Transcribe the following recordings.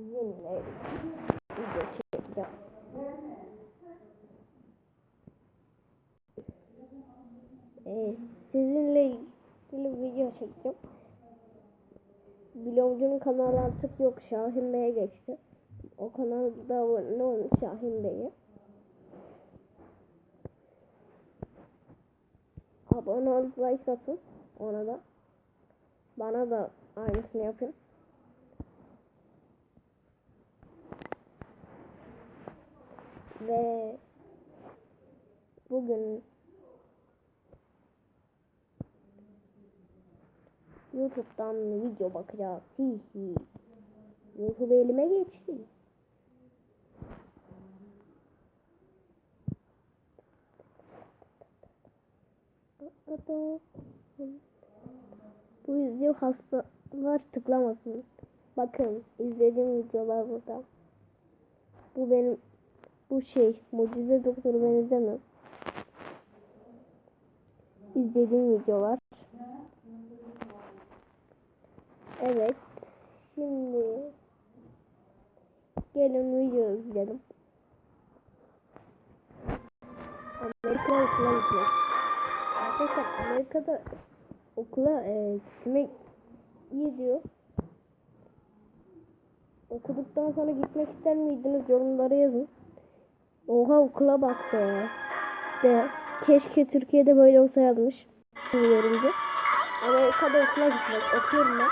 sizinle video çekeceğim. Ee, sizinle ilgili video çekeceğim. Vlogcunun kanalı artık yok. Şahin Bey'e geçti. O kanalda abone olun Şahin Bey'e. Abone olup like atın ona da. Bana da aynısını yapın. Ve bugün YouTube'dan video bakacağız. Hihi. YouTube elime geçti. Bu video hastalar tıklamasın. Bakın izlediğim videolar burada. Bu benim bu şey mucize doktoru ben izlemem. İzlediğim videolar. Evet. Şimdi gelin video izleyelim. Amerika okula gitmek. Arkadaşlar Amerika'da okula e, gitmek iyi diyor. Okuduktan sonra gitmek ister miydiniz yorumlara yazın. Oha okula bak. De, keşke Türkiye'de böyle olsa yazmış. Amerika'da okula gitmek. Okuyorum ben.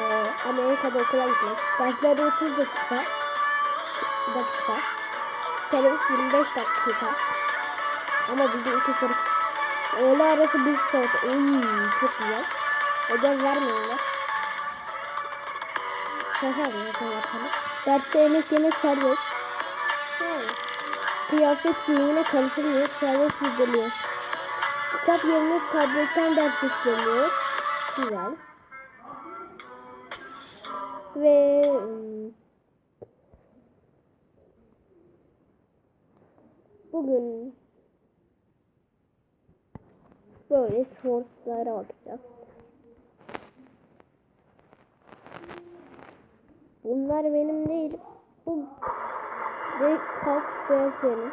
Ee, Amerika'da okula gitmek. Dersleri 30 dakika. dakika. Teneffüs 25 dakika. Ama bizim iki soru. Öğle arası bir saat. Uy, çok güzel. Ödev vermiyorlar. Şaka yapıyor yapalım. Derste yemek yemek serbest. Kıyafet giyimine karışılmıyor. Serbest gidiliyor. Kitap yerine tabletten ders işleniyor. Güzel. Ve ım, bugün böyle sportlara bakacağız. Bunlar benim değil. Bu ve kas serseri.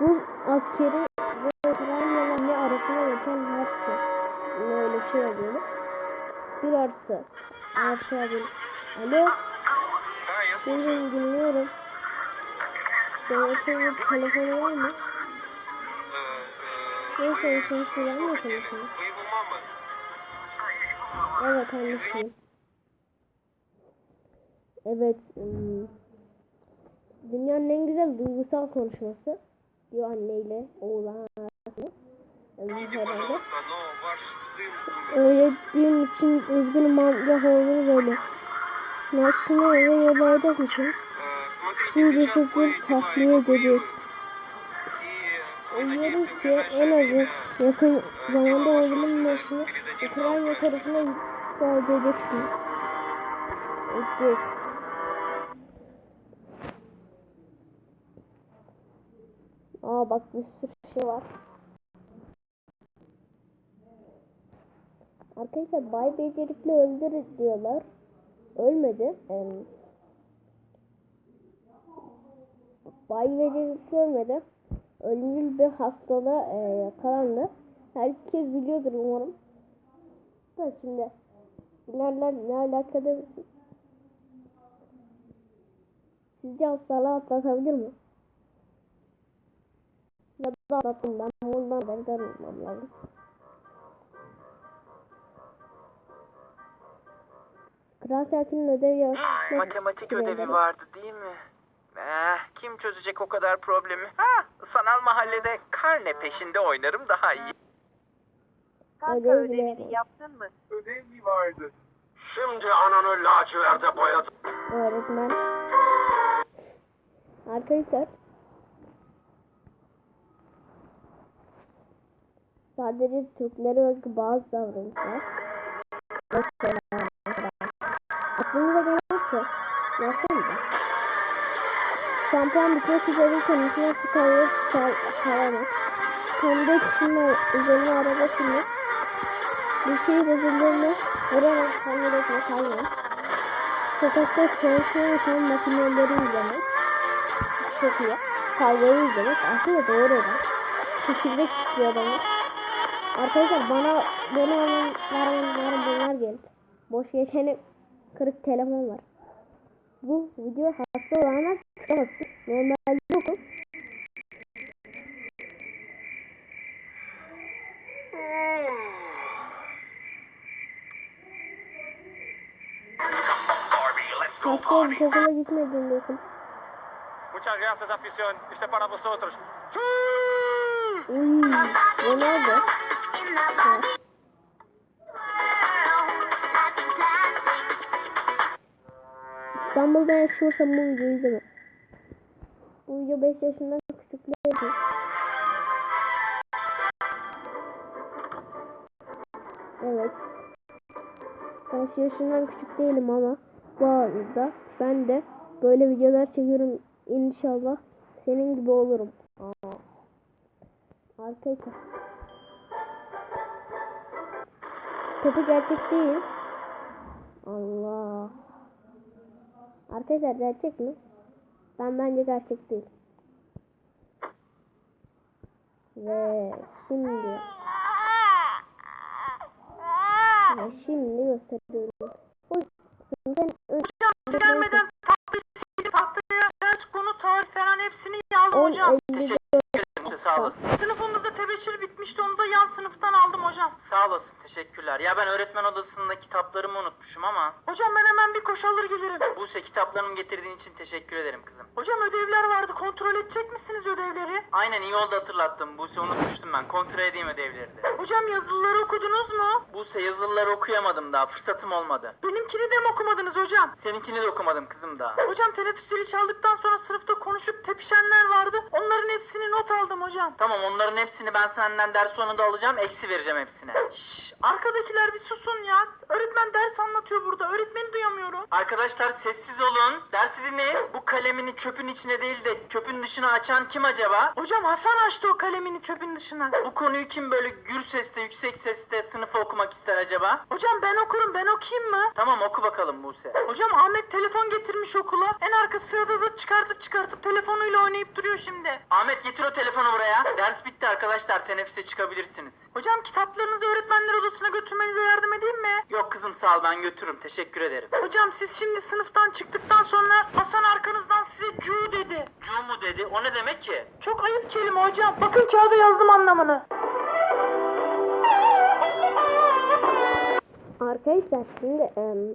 Bu askeri ve Ukrayna'da ne arasına geçen her şey. Yani öyle bir şey alıyorum. Bir artı. Artı abi. Alo. Seni dinliyorum. Devletin telefonu var mı? Neyse sen süren mi telefonu? Evet annesiyim. Evet. Im, Dünyanın en güzel duygusal konuşması diyor anneyle oğlan arasında. Şey herhalde. Öğrettiğim için üzgünüm amca oğlum böyle. Nasıl eve yabaydak için. Şimdi sizi tahliye ediyoruz. Umuyoruz ki en azı yakın zamanda oğlumun maçını Ukrayna tarafına iptal edeceksiniz. Edeceğiz. Aa bak bir sürü şey var. Arkadaşlar Bay Becerikli öldür diyorlar. Ölmedi. Em, Bay Becerikli ölmedi. Ölümcül bir hastalığa e, yakalandı. Herkes biliyordur umarım. Da şimdi nereden ne alakalı Sizce hastalığı atlatabilir mi? Atlattım ben bundan berber olmam lazım. Kral Şakir'in ödev yapmak Matematik ödevi vardı değil mi? Eh, kim çözecek o kadar problemi? Ha, sanal mahallede karne peşinde oynarım daha iyi. Kanka Ödev bile ödevini yaptın mı? Ödev mi vardı? Şimdi ananı laciverte boyadım. öğretmen. Arkadaşlar sadece Türklere özgü bazı davranışlar. Mesela aklınıza gelirse yapsanıza. Şampuan bitmek üzere kendisine çıkarıyor çıkaramaz. Pembe kısmına üzerine araba sürmek. Bir şey bozulduğunda vurarak hamile etmek hayvan. sokakta çalışan insan makineleri izlemek. Çok iyi. Kavgayı izlemek. Aslında doğru olan. Çekirdek istiyor adamlar. Arkadaşlar bana olan vermeyenler bunlar geldi. Boş geçeni kırık telefon var. Bu video hasta olanlar çıkamasın. Normalde yokum. Olup okula gitmediğim yokum. Muchas gracias, afición. Este es para vosotros. Uy, Ronaldo. Ha. İstanbul'da yaşıyorsam bu videoyu izleme. Bu video 5 yaşından küçükler için. Evet. 5 yaşından küçük değilim ama bu arada ben de böyle videolar çekiyorum. İnşallah senin gibi olurum. Aa. Arkadaşlar. Kötü gerçek değil. Allah. Arkadaşlar gerçek mi? Ben bence gerçek değil. Ve şimdi ve şimdi gösteriyorum. Bu sınıfın ön- Gelmeden silip tahtaya ders konu tarih falan hepsini yazdım 10 hocam. 50 Teşekkür ederim. Sağ olasın. Sınıfımızda tebeşir bitmişti onu da yan sınıftan aldım hocam. Sağ olasın teşekkürler. Ya ben öğretmen odasında kitaplarımı unutmuşum ama. Hocam ben hemen bir koşu alır gelirim. Buse kitaplarımı getirdiğin için teşekkür ederim kızım. Hocam ödevler vardı kontrol edecek misiniz ödevleri? Aynen iyi oldu hatırlattım. Buse unutmuştum ben. Kontrol edeyim ödevleri de. Hocam yazılıları okudunuz mu? Buse yazılıları okuyamadım daha fırsatım olmadı. Benimkini de mi okumadınız hocam? Seninkini de okumadım kızım daha. Hocam teneffüs zili çaldıktan sonra sınıfta konuşup tepişenler vardı. Onların hepsini not aldım hocam. Tamam onların hepsini ben senden ders sonunda alacağım. Eksi vereceğim hepsine. Şşş arkadakiler bir susun ya. Öğretmen ders anlatıyor burada. Öğretmeni duyamıyorum. Arkadaşlar sessiz olun. Dersi dinleyin. Bu kalemini çöpün içine değil de çöpün dışına açan kim acaba? Hocam Hasan açtı o kalemini çöpün dışına. Bu konuyu kim böyle gür sesle yüksek sesle sınıfa okumak ister acaba? Hocam ben okurum ben okuyayım mı? Tamam oku bakalım Buse. Hocam Ahmet telefon getirmiş okula. En arka sırada da çıkartıp çıkartıp telefonuyla oynayıp duruyor şimdi. Ahmet getir o telefonu buraya. Ders bitti arkadaşlar teneffüse çıkabilirsiniz. Hocam kitaplarınızı öğretmenler odasına götürmenize yardım edeyim mi? Yok kızım sağ ol ben götürürüm teşekkür ederim. Hocam siz şimdi sınıftan çıktıktan sonra Hasan arkanızdan size cu dedi. Cu mu dedi? O ne demek ki? Çok ayıp kelime hocam. Bakın kağıda yazdım anlamını. Arkadaşlar şimdi em,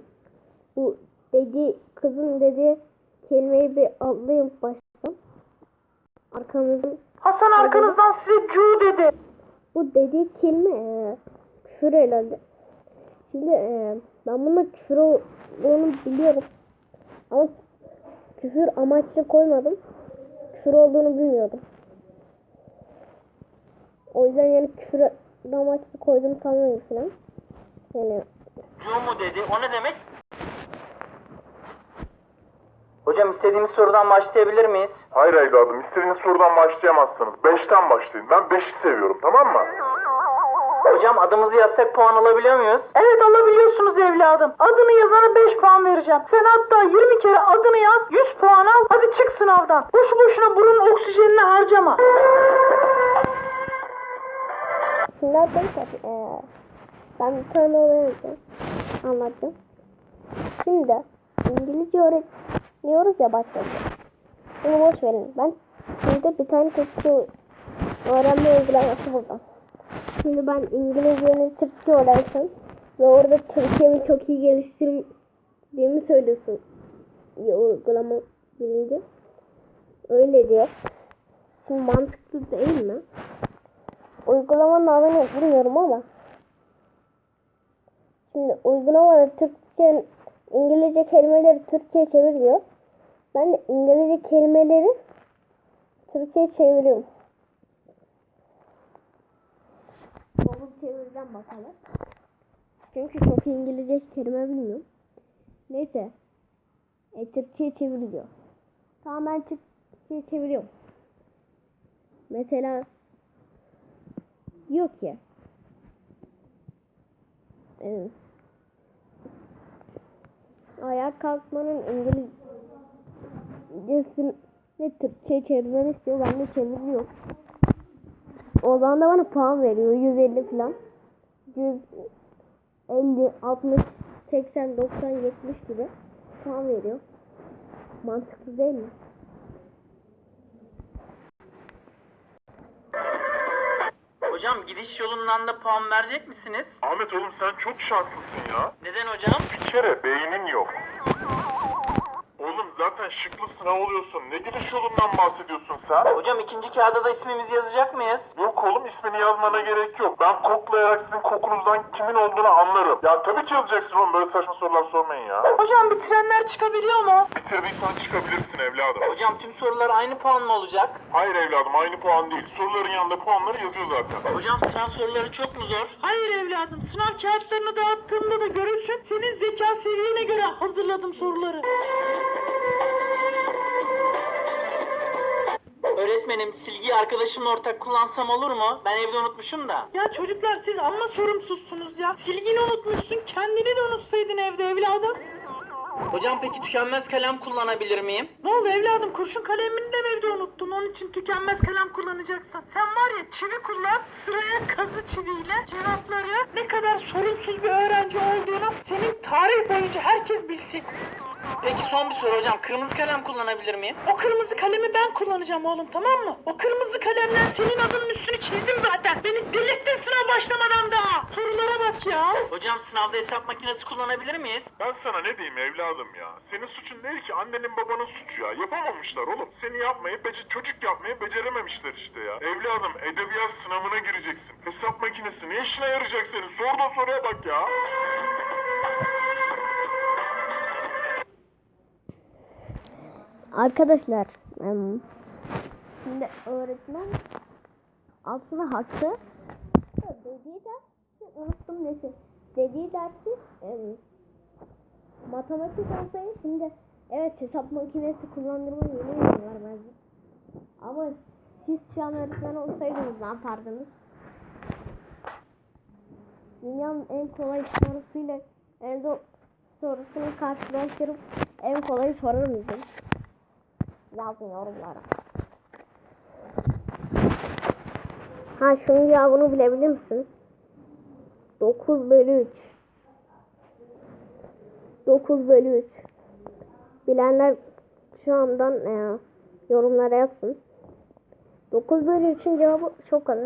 bu dedi kızın dedi kelimeyi bir atlayıp başlasam. Arkamızın Hasan arkanızdan size cu dedi. bu dediği kelime e, küfür herhalde. Şimdi e, ben bunu küfür olduğunu biliyorum. Ama küfür amaçlı koymadım. Küfür olduğunu bilmiyordum. O yüzden yani küfür amaçlı koydum sanmıyorum falan. Yani Cu mu dedi? O ne demek? Hocam istediğimiz sorudan başlayabilir miyiz? Hayır evladım istediğiniz sorudan başlayamazsınız. Beşten başlayın. Ben beşi seviyorum tamam mı? Hocam adımızı yazsak puan alabiliyor muyuz? Evet alabiliyorsunuz evladım. Adını yazana 5 puan vereceğim. Sen hatta 20 kere adını yaz 100 puan al. Hadi çık sınavdan. Boşu boşuna burun oksijenini harcama. Şimdi arkadaşlar eee, ben bir tane anlatacağım. Şimdi İngilizce öğreniyoruz ya başladı. Bunu boş verin. Ben şimdi bir tane Türkçe öğrenme uygulaması buldum. Şimdi ben İngilizce'nin Türkçe öğrensem ve orada Türkçemi çok iyi geliştirdiğimi söylüyorsun. Ya uygulama bilince. Öyle diyor. Şimdi mantıklı değil mi? Uygulamanın adını bilmiyorum ama şimdi uygulamada Türkçe İngilizce kelimeleri Türkçe'ye çevir diyor. Ben İngilizce kelimeleri Türkçe'ye çeviriyorum. Google çeviriden bakalım. Çünkü çok İngilizce kelime bilmiyorum. Neyse. E, Türkçe'ye çevir diyor. Tamam ben Türkçe'ye çeviriyorum. Mesela Yok ki. Evet. ayağa kalkmanın İngilizcesini Türkçe çevirmemi istiyor. Bende çeviri yok. O zaman da bana puan veriyor. 150 falan. 150, 60, 80, 90, 70 gibi puan veriyor. Mantıklı değil mi? Hocam gidiş yolundan da puan verecek misiniz? Ahmet oğlum sen çok şanslısın ya. Neden hocam? Bir kere beynin yok. Zaten şıklı sınav oluyorsun. Ne gidiş yolundan bahsediyorsun sen? Hocam ikinci kağıda da ismimizi yazacak mıyız? Yok oğlum ismini yazmana gerek yok. Ben koklayarak sizin kokunuzdan kimin olduğunu anlarım. Ya tabii ki yazacaksın oğlum böyle saçma sorular sormayın ya. Hocam bitirenler çıkabiliyor mu? Bitirdiysen çıkabilirsin evladım. Hocam tüm sorular aynı puan mı olacak? Hayır evladım aynı puan değil. Soruların yanında puanları yazıyor zaten. Hocam sınav soruları çok mu zor? Hayır evladım. Sınav kağıtlarını dağıttığımda da görürsün. Senin zeka seviyene göre hazırladım soruları. Öğretmenim silgiyi arkadaşımla ortak kullansam olur mu? Ben evde unutmuşum da. Ya çocuklar siz amma sorumsuzsunuz ya. Silgini unutmuşsun kendini de unutsaydın evde evladım. Hocam peki tükenmez kalem kullanabilir miyim? Ne oldu evladım kurşun kalemini de evde unuttun onun için tükenmez kalem kullanacaksın. Sen var ya çivi kullan sıraya kazı çiviyle cevapları ne kadar sorumsuz bir öğrenci olduğunu senin tarih boyunca herkes bilsin. Peki son bir soru hocam. Kırmızı kalem kullanabilir miyim? O kırmızı kalemi ben kullanacağım oğlum tamam mı? O kırmızı kalemle senin adının üstünü çizdim zaten. Beni delirttin sınav başlamadan daha. Sorulara bak ya. Hocam sınavda hesap makinesi kullanabilir miyiz? Ben sana ne diyeyim evladım ya? Senin suçun değil ki annenin babanın suçu ya. Yapamamışlar oğlum. Seni yapmayı, bece çocuk yapmayı becerememişler işte ya. Evladım edebiyat sınavına gireceksin. Hesap makinesi ne işine yarayacak senin? Sorduğun soruya bak ya. Arkadaşlar şimdi öğretmen aslında haklı. Dediği dersi unuttum nesi. Dediği dersi em, matematik olsaydı şimdi evet hesap makinesi kullandırma yeni var bence. Ama siz şu an öğretmen olsaydınız ne yapardınız? Dünyanın en kolay sorusuyla elde sorusunu karşılaştırıp en kolayı sorar mıydın? Yazın yorumlara. Ha şunun cevabını bilebilir misiniz? 9 bölü 3. 9 bölü 3. Bilenler şu andan e, yorumlara yazsın. 9 bölü 3'ün cevabı çok az.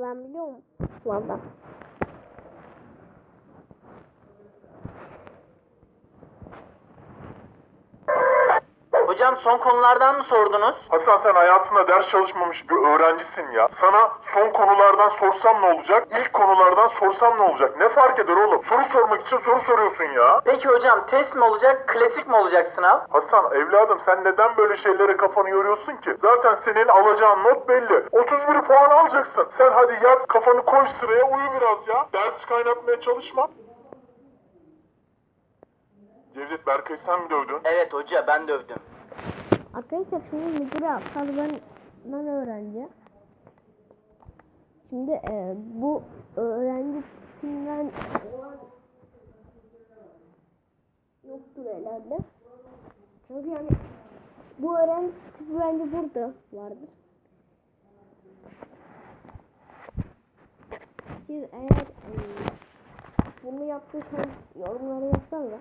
Ben biliyorum. Valla. Hocam son konulardan mı sordunuz? Hasan sen hayatında ders çalışmamış bir öğrencisin ya. Sana son konulardan sorsam ne olacak? İlk konulardan sorsam ne olacak? Ne fark eder oğlum? Soru sormak için soru soruyorsun ya. Peki hocam test mi olacak, klasik mi olacak sınav? Hasan evladım sen neden böyle şeylere kafanı yoruyorsun ki? Zaten senin alacağın not belli. 31 puan alacaksın. Sen hadi yat kafanı koy sıraya uyu biraz ya. Ders kaynatmaya çalışma. Cevdet Berkay sen mi dövdün? Evet hoca ben dövdüm. Arkadaşlar şimdi müdüre ben, öğrenci. Şimdi e, bu öğrenci olan yoktur herhalde. Çünkü yani bu öğrenci tipi bence burada vardır. Siz eğer e, bunu yaptıysanız yorumlara yazsanıza.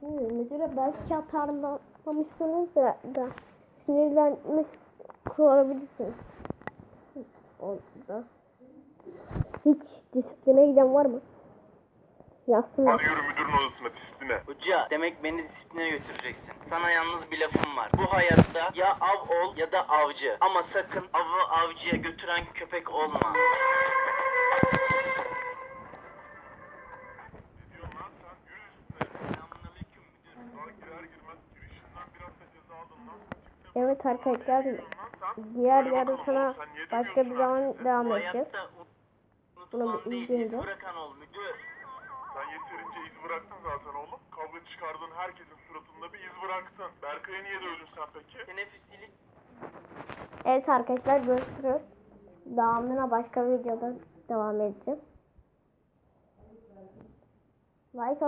Şimdi müdüre belki atarlamışsınız da, da sinirlenmiş olabilirsiniz. Orada. Hiç disipline giden var mı? Yazsınlar. Hadi yürü müdürün odasına disipline. Hoca demek beni disipline götüreceksin. Sana yalnız bir lafım var. Bu hayatta ya av ol ya da avcı. Ama sakın avı avcıya götüren köpek olma. Evet arkadaşlar diğer niye başka bir zaman devam edeceğiz. Bunu bir izleyelim. Sen yeterince iz bıraktın zaten oğlum. Kavga çıkardın herkesin suratında bir iz bıraktın. Berkay'ı niye dövdün sen peki? Teneffüs zili Evet arkadaşlar görüşürüz. Devamına başka videoda devam edeceğiz. Like